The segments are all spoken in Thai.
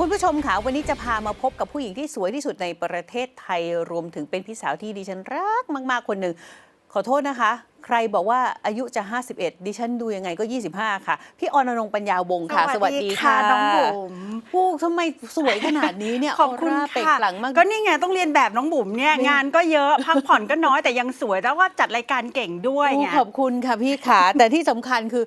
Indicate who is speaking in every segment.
Speaker 1: คุณผู้ชมค่ะวันนี้จะพามาพบกับผู้หญิงที่สวยที่สุดในประเทศไทยรวมถึงเป็นพี่สาวที่ดิฉันรักมาก ๆ คนหนึ่ง ขอโทษนะคะ ใครบอกว่าอายุจะ 51 ดิฉันดูยังไงก็ 25 ค่ะ พี่ออนอนงค์ปัญญาวงศ์ค่ะ สวัสดีค่ะ
Speaker 2: น้องบุ๋ม
Speaker 1: พูกทำไมสวยขนาดนี้เนี่ย
Speaker 2: ขอบคุณ
Speaker 1: ร่าเปล่ง
Speaker 2: ค่ะ
Speaker 1: ปลั่งมาก
Speaker 2: ก็นี่ไงต้องเรียนแบบน้องบุ๋มเนี่ย
Speaker 1: นี่
Speaker 2: งานก็เยอะพักผ่อนก็น้อยแต่ยังสวยแล้วว่าจัดรายการเก่งด้วย
Speaker 1: โอ้
Speaker 2: ไง
Speaker 1: ขอบคุณค่ะพี่ขาแต่ที่สำคัญคือ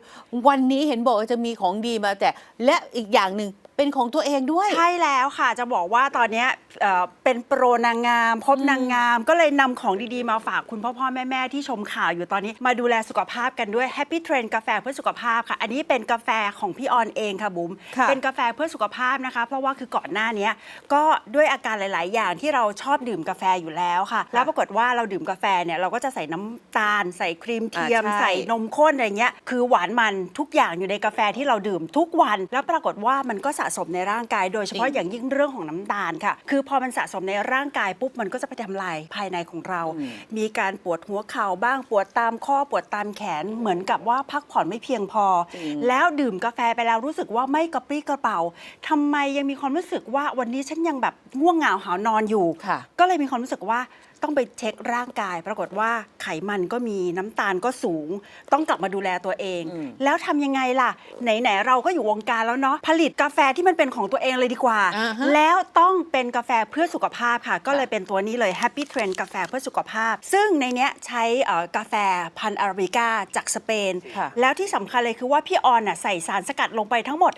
Speaker 1: วันนี้เห็นบอกว่าจะมีของดีมาแต่และอีกอย่างหนึ่ง เป็นของตัวเองด้วย
Speaker 2: ใช่แล้วค่ะจะบอกว่าตอนเนี้ยเอ่อเป็นโปรนางงาม พบนางงาม ก็เลยนำของดีๆมาฝากคุณพ่อพ่อแม่แม่ๆที่ชมข่าวอยู่ตอนนี้มาดูแลสุขภาพกันด้วย Happy Trend กาแฟเพื่อสุขภาพค่ะ อันนี้เป็นกาแฟของพี่ออนเองค่ะบุ๋ม
Speaker 1: ค่ะ
Speaker 2: เป็น กาแฟเพื่อสุขภาพนะคะ เพราะว่าคือก่อนหน้าเนี้ยก็ด้วยอาการหลาย ๆ อย่างที่เราชอบดื่มกาแฟอยู่แล้วค่ะ แล้วปรากฏว่าเราดื่มกาแฟเนี่ยเราก็จะใส่น้ำตาล ใส่ครีมเทียม
Speaker 1: อ่าใช่
Speaker 2: ใส่นมข้นอะไรเงี้ยคือหวานมันทุกอย่างอยู่ในกาแฟที่เราดื่มทุกวัน แล้วปรากฏว่ามันก็สะสมในร่างกาย โดยเฉพาะ
Speaker 1: จริง
Speaker 2: อย่างยิ่งเรื่องของน้ำตาลค่ะ คือพอมันสะสมในร่างกายปุ๊บมันก็จะไปทำลายภายในของเรา
Speaker 1: อืม
Speaker 2: มีการปวดหัวเข่าบ้างปวดตามข้อปวดตามแขนเหมือนกับว่าพักผ่อนไม่เพียงพอ
Speaker 1: จริง
Speaker 2: แล้วดื่มกาแฟไปแล้วรู้สึกว่าไม่กระปรี้กระเป๋าทำไมยังมีความรู้สึกว่าวันนี้ฉันยังแบบง่วงเหงาหานอนอยู่
Speaker 1: ค่ะ
Speaker 2: ก็เลยมีความรู้สึกว่า ต้องไปเช็คร่างกาย ปรากฏว่าไขมันก็มีน้ำตาลก็สูง ต้องกลับมาดูแลตัวเอง
Speaker 1: อืม
Speaker 2: แล้วทำยังไงล่ะ ไหน ๆ เราก็อยู่วงการแล้วเนาะผลิตกาแฟที่มันเป็นของตัวเองเลยดีกว่า
Speaker 1: อ่าฮะ
Speaker 2: แล้วต้องเป็นกาแฟเพื่อสุขภาพค่ะ ก็เลยเป็นตัวนี้เลย Happy Trend กาแฟเพื่อสุขภาพ ซึ่งในเนี้ยใช้เอ่อกาแฟพันธุ์อาราบิก้าจากสเปน
Speaker 1: ค่ะ
Speaker 2: แล้วที่สำคัญเลยคือว่าพี่ออนน่ะใส่สารสกัดลงไปทั้งหมด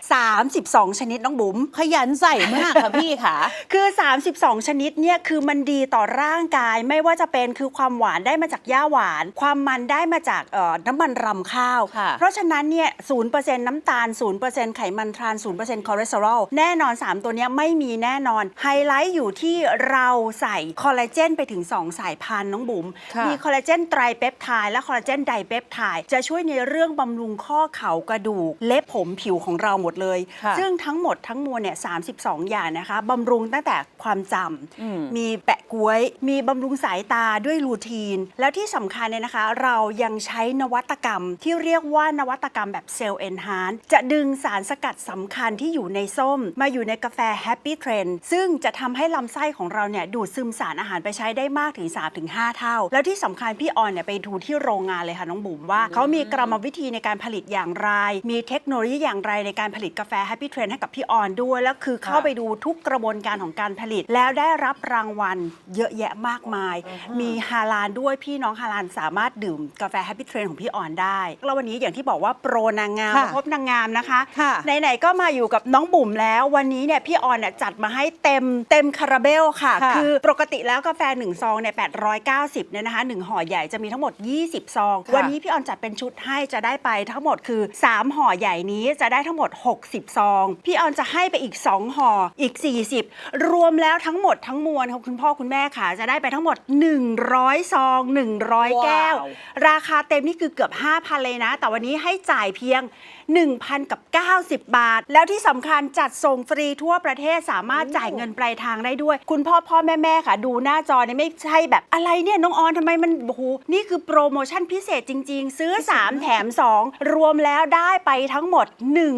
Speaker 2: 32 ชนิดน้องบุ๋ม
Speaker 1: ขยันใส่มากค่ะพี่ค่ะ
Speaker 2: คือ 32 ชนิดเนี่ยคือมันดีต่อร่างกายไม่ว่าจะเป็นคือความหวานได้มาจากหญ้าหวาน ความมันได้มาจากเอ่อน้ำมันรำข้าว
Speaker 1: ค่ะ
Speaker 2: เพราะฉะนั้นเนี่ย0%น้ำตาล0%ไขมันทราน0%คอเลสเตอรอลแน่นอน 3 ตัวเนี้ยไม่มีแน่นอน ไฮไลท์อยู่ที่เราใส่คอลลาเจนไปถึง 2 สายพันธุ์น้องบุ๋ม
Speaker 1: ค่ะ
Speaker 2: มีคอลลาเจนไตรเปปไทด์และคอลลาเจนไดเปปไทด์จะช่วยในเรื่องบำรุงข้อเข่ากระดูก เล็บผมผิวของเราหมดเลย
Speaker 1: ค่ะ
Speaker 2: ซึ่งทั้งหมดทั้งมวลเนี่ย32 อย่างนะคะบำรุงตั้งแต่ความจ
Speaker 1: อืมำ
Speaker 2: มีแปะกล้วย มีบำรุงสายตาด้วยรูทีน แล้วที่สำคัญเนี่ยนะคะ เรายังใช้นวัตกรรมที่เรียกว่านวัตกรรมแบบเซลล์เอนฮานจะดึงสารสกัดสำคัญที่อยู่ในส้ม มาอยู่ในกาแฟ Happy Trend ซึ่งจะทำให้ลำไส้ของเราเนี่ยดูดซึมสารอาหารไปใช้ได้มากถึง 3-5 เท่า แล้วที่สำคัญพี่ออนเนี่ยไปดูที่โรงงานเลยค่ะน้องบุ๋มว่าเขามีกรรมวิธีในการผลิตอย่างไร มีเทคโนโลยีอย่างไรในการผลิตกาแฟ Happy Trend ให้กับพี่ออนด้วยแล้วคือเข้าไปดูทุกกระบวนการของการผลิต แล้วได้รับรางวัลเยอะแยะมากมาย มีฮาลานด้วยพี่น้องฮาลานสามารถดื่มกาแฟ Happy Trend ของพี่ออนได้ แล้ววันนี้อย่างที่บอกว่าโปรนางงาม
Speaker 1: ค่ะ
Speaker 2: มาพบนางงามนะคะ
Speaker 1: ค่ะ
Speaker 2: ไหนๆก็มาอยู่กับน้องบุ๋มแล้ว วันนี้เนี่ยพี่ออนเนี่ยจัดมาให้เต็มเต็มคาราเบลค่ะ
Speaker 1: ค่ะ
Speaker 2: คือปกติแล้วกาแฟ1ซองเนี่ย890เนี่ยนะคะ1ห่อใหญ่จะมีทั้งหมด 20 ซอง
Speaker 1: ค่ะ
Speaker 2: วันนี้พี่ออนจัดเป็นชุดให้จะได้ไปทั้งหมดคือ 3 ห่อใหญ่นี้จะได้ทั้งหมด 60 ซอง พี่ออนจะให้ไปอีก 2 ห่ออีก 40 รวมแล้วทั้งหมดทั้งมวลค่ะคุณพ่อคุณแม่ค่ะจะได้ไปทั้งหมด100 ซอง 100 แก้ว
Speaker 1: ว้าว
Speaker 2: ราคาเต็มนี่คือเกือบ 5,000 เลยนะ แต่วันนี้ให้จ่ายเพียง 1,000 กับ 90 บาท แล้วที่สำคัญจัดส่งฟรีทั่วประเทศสามารถจ่ายเงินปลายทางได้ด้วย คุณพ่อพ่อแม่แม่ค่ะ ดูหน้าจอเนี่ยไม่ใช่แบบอะไรเนี่ย น้องออนทำไมมันโอ้โหนี่คือโปรโมชั่นพิเศษจริง ๆ ซื้อ 3 แถม 2 รวมแล้วได้ไปทั้งหมด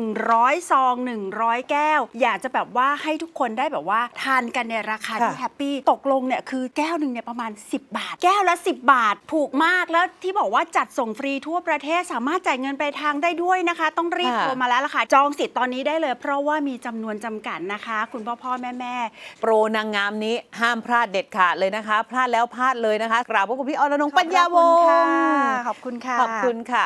Speaker 2: 100 ซอง 100 แก้ว อยากจะแบบว่าให้ทุกคนได้แบบว่าทานกันในราคาที่
Speaker 1: ค่ะ
Speaker 2: แฮปปี้ตกลงเนี่ยคือแก้วหนึ่งเนี่ยประมาณ 10 บาท แก้วละ 10 บาท ถูกมากแล้วที่บอกว่าจัดส่งฟรีทั่วประเทศสามารถจ่ายเงินไปลายทางได้ด้วยนะคะ ต้องรีบ
Speaker 1: ค่ะ
Speaker 2: โทรมาแล้วล่ะค่ะ จองสิทธิ์ตอนนี้ได้เลย เพราะว่ามีจำนวนจำกัดนะคะ คุณพ่อพ่อแม่แม่
Speaker 1: โปรนางงามนี้ห้ามพลาดเด็ดขาดเลยนะคะ พลาดแล้วพลาดเลยนะคะกราบพระคุณพี่ออนอนงค์ปัญญาวงศ์
Speaker 2: ขอบคุณค่ะ
Speaker 1: ขอบคุณค่ะ